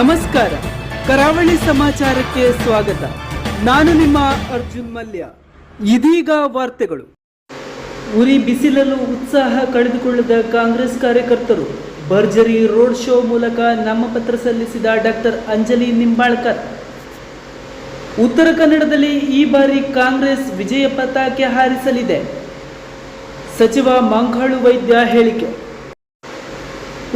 ನಮಸ್ಕಾರ. ಕರಾವಳಿ ಸಮಾಚಾರಕ್ಕೆ ಸ್ವಾಗತ. ನಾನು ನಿಮ್ಮ ಅರ್ಜುನ್ ಮಲ್ಯ. ಇದೀಗ ವಾರ್ತೆಗಳು. ಉರಿ ಬಿಸಿಲಲ್ಲೂ ಉತ್ಸಾಹ ಕಳೆದುಕೊಳ್ಳದ ಕಾಂಗ್ರೆಸ್ ಕಾರ್ಯಕರ್ತರು, ಭರ್ಜರಿ ರೋಡ್ ಶೋ ಮೂಲಕ ನಾಮಪತ್ರ ಸಲ್ಲಿಸಿದ ಡಾಕ್ಟರ್ ಅಂಜಲಿ ನಿಂಬಾಳ್ಕರ್. ಉತ್ತರ ಕನ್ನಡದಲ್ಲಿ ಈ ಬಾರಿ ಕಾಂಗ್ರೆಸ್ ವಿಜಯ ಪತಾಕೆ ಹಾರಿಸಲಿದೆ. ಸಚಿವ ಮಂಕಾಳು ವೈದ್ಯ ಹೇಳಿಕೆ.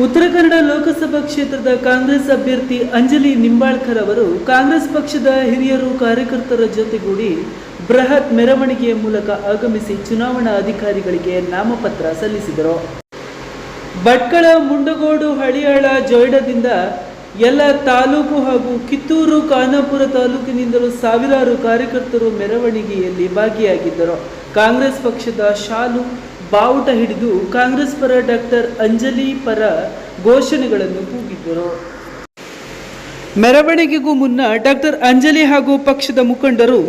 ಉತ್ತರ ಕನ್ನಡ ಲೋಕಸಭಾ ಕ್ಷೇತ್ರದ ಕಾಂಗ್ರೆಸ್ ಅಭ್ಯರ್ಥಿ ಅಂಜಲಿ ನಿಂಬಾಳ್ಕರ್ ಅವರು ಕಾಂಗ್ರೆಸ್ ಪಕ್ಷದ ಹಿರಿಯರು ಕಾರ್ಯಕರ್ತರ ಜೊತೆಗೂಡಿ ಬೃಹತ್ ಮೆರವಣಿಗೆಯ ಮೂಲಕ ಆಗಮಿಸಿ ಚುನಾವಣಾ ಅಧಿಕಾರಿಗಳಿಗೆ ನಾಮಪತ್ರ ಸಲ್ಲಿಸಿದರು. ಭಟ್ಕಳ, ಮುಂಡಗೋಡು, ಹಳಿಯಾಳ, ಜೊಯ್ಡದಿಂದ ಎಲ್ಲ ತಾಲೂಕು ಹಾಗೂ ಕಿತ್ತೂರು, ಖಾನಾಪುರ ತಾಲೂಕಿನಿಂದಲೂ ಸಾವಿರಾರು ಕಾರ್ಯಕರ್ತರು ಮೆರವಣಿಗೆಯಲ್ಲಿ ಭಾಗಿಯಾಗಿದ್ದರು. ಕಾಂಗ್ರೆಸ್ ಪಕ್ಷದ ಶಾಲು ಬಾವುಟ ಹಿಡಿದು ಕಾಂಗ್ರೆಸ್ ಪರ ಡಾಕ್ಟರ್ ಅಂಜಲಿ ಪರ ಘೋಷಣೆಗಳನ್ನು ಕೂಗಿದ್ದರು. ಮೆರವಣಿಗೆಗೂ ಮುನ್ನ ಡಾಕ್ಟರ್ ಅಂಜಲಿ ಹಾಗೂ ಪಕ್ಷದ ಮುಖಂಡರು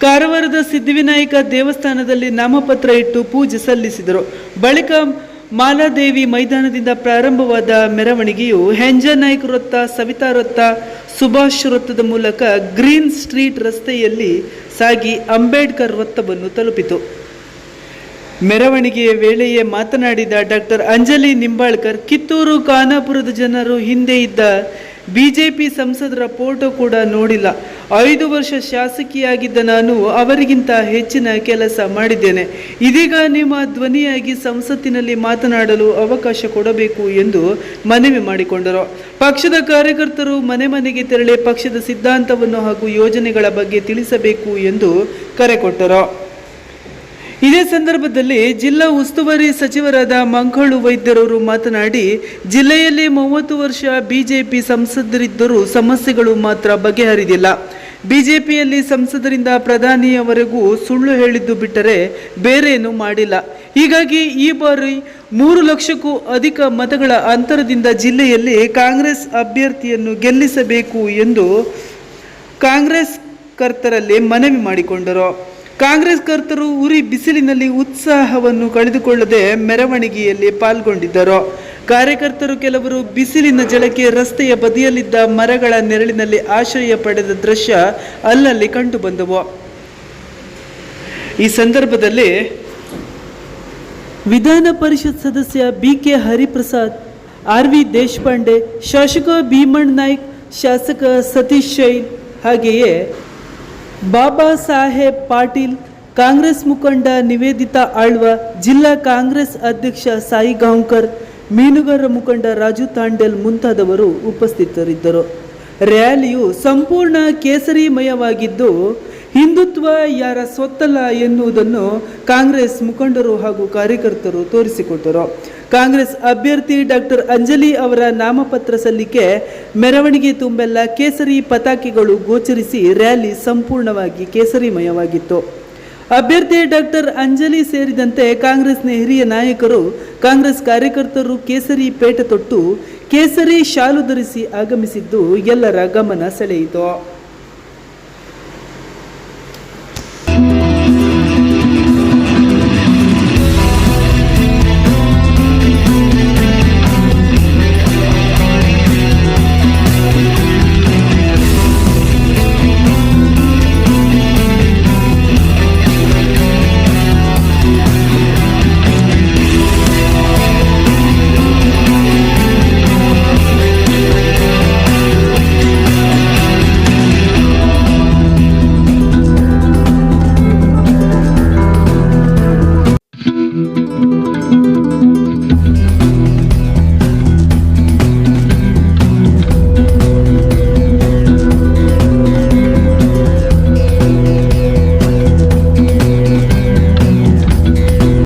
ಕಾರವಾರದ ಸಿದ್ಧಿವಿನಾಯಕ ದೇವಸ್ಥಾನದಲ್ಲಿ ನಾಮಪತ್ರ ಇಟ್ಟು ಪೂಜೆ ಸಲ್ಲಿಸಿದರು. ಬಳಿಕ ಮಾಲಾದೇವಿ ಮೈದಾನದಿಂದ ಪ್ರಾರಂಭವಾದ ಮೆರವಣಿಗೆಯು ಹೆಂಜನಾಯ್ಕ ವೃತ್ತ, ಸವಿತಾ ವೃತ್ತ, ಸುಭಾಷ್ ವೃತ್ತದ ಮೂಲಕ ಗ್ರೀನ್ ಸ್ಟ್ರೀಟ್ ರಸ್ತೆಯಲ್ಲಿ ಸಾಗಿ ಅಂಬೇಡ್ಕರ್ ವೃತ್ತವನ್ನು ತಲುಪಿತು. ಮೆರವಣಿಗೆಯ ವೇಳೆಯೇ ಮಾತನಾಡಿದ ಡಾಕ್ಟರ್ ಅಂಜಲಿ ನಿಂಬಾಳ್ಕರ್, ಕಿತ್ತೂರು ಖಾನಾಪುರದ ಜನರು ಹಿಂದೆ ಇದ್ದ ಬಿಜೆಪಿ ಸಂಸದರ ಫೋಟೋ ಕೂಡ ನೋಡಿಲ್ಲ. ಐದು ವರ್ಷ ಶಾಸಕಿಯಾಗಿದ್ದ ನಾನು ಅವರಿಗಿಂತ ಹೆಚ್ಚಿನ ಕೆಲಸ ಮಾಡಿದ್ದೇನೆ. ಇದೀಗ ನಿಮ್ಮ ಧ್ವನಿಯಾಗಿ ಸಂಸತ್ತಿನಲ್ಲಿ ಮಾತನಾಡಲು ಅವಕಾಶ ಕೊಡಬೇಕು ಎಂದು ಮನವಿ ಮಾಡಿಕೊಂಡರು. ಪಕ್ಷದ ಕಾರ್ಯಕರ್ತರು ಮನೆ ಮನೆಗೆ ತೆರಳಿ ಪಕ್ಷದ ಸಿದ್ಧಾಂತವನ್ನು ಹಾಗೂ ಯೋಜನೆಗಳ ಬಗ್ಗೆ ತಿಳಿಸಬೇಕು ಎಂದು ಕರೆ ಕೊಟ್ಟರು. ಇದೇ ಸಂದರ್ಭದಲ್ಲಿ ಜಿಲ್ಲಾ ಉಸ್ತುವಾರಿ ಸಚಿವರಾದ ಮಂಗಳು ವೈದ್ಯರವರು ಮಾತನಾಡಿ, ಜಿಲ್ಲೆಯಲ್ಲಿ ಮೂವತ್ತು ವರ್ಷ ಬಿಜೆಪಿ ಸಂಸದರಿದ್ದರೂ ಸಮಸ್ಯೆಗಳು ಮಾತ್ರ ಬಗೆಹರಿದಿಲ್ಲ. ಬಿಜೆಪಿಯಲ್ಲಿ ಸಂಸದರಿಂದ ಪ್ರಧಾನಿಯವರೆಗೂ ಸುಳ್ಳು ಹೇಳಿದ್ದು ಬಿಟ್ಟರೆ ಬೇರೇನು ಮಾಡಿಲ್ಲ. ಹೀಗಾಗಿ ಈ ಬಾರಿ ಮೂರು ಲಕ್ಷಕ್ಕೂ ಅಧಿಕ ಮತಗಳ ಅಂತರದಿಂದ ಜಿಲ್ಲೆಯಲ್ಲಿ ಕಾಂಗ್ರೆಸ್ ಅಭ್ಯರ್ಥಿಯನ್ನು ಗೆಲ್ಲಿಸಬೇಕು ಎಂದು ಕಾಂಗ್ರೆಸ್ ಕರ್ತರಲ್ಲಿ ಮನವಿ ಮಾಡಿಕೊಂಡರು. ಕಾಂಗ್ರೆಸ್ ಕರ್ತರು ಉರಿ ಬಿಸಿಲಿನಲ್ಲಿ ಉತ್ಸಾಹವನ್ನು ಕಳೆದುಕೊಳ್ಳದೆ ಮೆರವಣಿಗೆಯಲ್ಲಿ ಪಾಲ್ಗೊಂಡಿದ್ದರು. ಕಾರ್ಯಕರ್ತರು ಕೆಲವರು ಬಿಸಿಲಿನ ಜಳಕ್ಕೆ ರಸ್ತೆಯ ಬದಿಯಲ್ಲಿದ್ದ ಮರಗಳ ನೆರಳಿನಲ್ಲಿ ಆಶ್ರಯ ಪಡೆದ ದೃಶ್ಯ ಅಲ್ಲಲ್ಲಿ ಕಂಡುಬಂದವು. ಈ ಸಂದರ್ಭದಲ್ಲಿ ವಿಧಾನ ಪರಿಷತ್ ಸದಸ್ಯ B K Hariprasad R V Deshpande, ಶಾಸಕ ಭೀಮಣ್ ನಾಯ್ಕ್, ಶಾಸಕ ಸತೀಶ್ ಶೈನ್ ಹಾಗೆಯೇ ಬಾಬಾ ಸಾಹೇಬ್ ಪಾಟೀಲ್, ಕಾಂಗ್ರೆಸ್ ಮುಖಂಡ ನಿವೇದಿತಾ ಆಳ್ವ, ಜಿಲ್ಲಾ ಕಾಂಗ್ರೆಸ್ ಅಧ್ಯಕ್ಷ ಸಾಯಿ ಗಾಂವ್ಕರ್, ಮೀನುಗಾರರ ಮುಖಂಡ ರಾಜು ತಾಂಡೆಲ್ ಮುಂತಾದವರು ಉಪಸ್ಥಿತರಿದ್ದರು. ರ್ಯಾಲಿಯು ಸಂಪೂರ್ಣ ಕೇಸರಿಮಯವಾಗಿದ್ದು ಹಿಂದುತ್ವ ಯಾರ ಸ್ವತ್ತಲ್ಲ ಎನ್ನುವುದನ್ನು ಕಾಂಗ್ರೆಸ್ ಮುಖಂಡರು ಹಾಗೂ ಕಾರ್ಯಕರ್ತರು ತೋರಿಸಿಕೊಟ್ಟರು. ಕಾಂಗ್ರೆಸ್ ಅಭ್ಯರ್ಥಿ ಡಾಕ್ಟರ್ ಅಂಜಲಿ ಅವರ ನಾಮಪತ್ರ ಸಲ್ಲಿಕೆ ಮೆರವಣಿಗೆ ತುಂಬೆಲ್ಲ ಕೇಸರಿ ಪತಾಕೆಗಳು ಗೋಚರಿಸಿ ರ್ಯಾಲಿ ಸಂಪೂರ್ಣವಾಗಿ ಕೇಸರಿಮಯವಾಗಿತ್ತು. ಅಭ್ಯರ್ಥಿ ಡಾಕ್ಟರ್ ಅಂಜಲಿ ಸೇರಿದಂತೆ ಕಾಂಗ್ರೆಸ್ನ ಹಿರಿಯ ನಾಯಕರು, ಕಾಂಗ್ರೆಸ್ ಕಾರ್ಯಕರ್ತರು ಕೇಸರಿ ಪೇಟ ತೊಟ್ಟು ಕೇಸರಿ ಶಾಲು ಧರಿಸಿ ಆಗಮಿಸಿದ್ದು ಎಲ್ಲರ ಗಮನ ಸೆಳೆಯಿತು.